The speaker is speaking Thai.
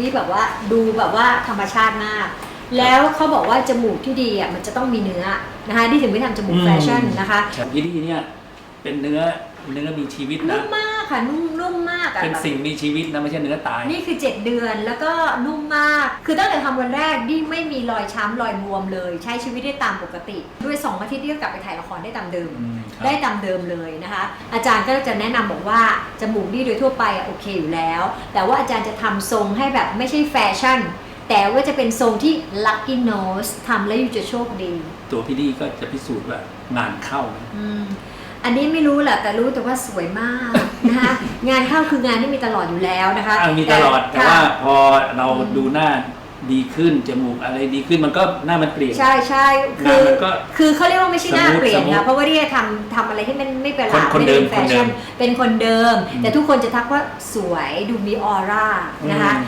ที่แบบว่าดูแบบว่าธรรมชาติมาก แล้วเขาบอกว่าจมูกที่ดีอะมันจะต้องมีเนื้อนะคะที่ถึงไม่ทำจมูกแฟชั่นนะคะยี่ดีเนี่ยเป็นเนื้อเนื้อมีชีวิตนุ่นะมมาก ค่ะนุ่มนุ่มมากอะเป็นสิ่งมีชีวิตนะไม่ใช่เนื้อตาย นี่คือ 7 เดือนแล้วก็นุ่มมาก คือตั้งแต่ทำวันแรกดิไม่มีรอยช้ำรอยบวมเลย ใช้ชีวิตได้ตามปกติ ด้วย2อาทิตย์ที่ก็กลับไปถ่ายละครได้ตามเดิม อืมครับ ได้ตามเดิมเลยนะคะ อาจารย์ก็จะแนะนำบอกว่าจมูกดีโดยทั่วไปอะโอเคอยู่แล้ว แต่ว่าอาจารย์จะทำทรงให้แบบไม่ใช่แฟชั่น แต่ว่าจะเป็นทรงที่ lucky nose ทำแล้วอยู่จะโชคดี ตัวพี่ดีก็จะพิสูจน์ว่างานเข้านะอืม อันนี้ไม่รู้แหละแต่รู้แต่ว่าสวยมากนะคะงานเข้าคืองานที่มีตลอดอยู่แล้วนะคะอะมีตลอดแต่ค่ะ ว่าพอเราอืมดูหน้าดีขึ้นจมูกอะไรดีขึ้นมันก็หน้ามันเปลี่ยน ใช่ใช่คืงานอมันก็คือเขาเรียกว่าไม่ใช่หน้าสมูทเปลี่ยนสมูทนะเพราะว่าที่จะทำทำอะไรที่มันไม่เป็นหลักคนไม่เดิได้มเป็นแฟชั่นคนเดิมเป็นคนเดิม อืมแต่ทุกคนจะทักว่าสวยดูมีออร่านะคะ อืม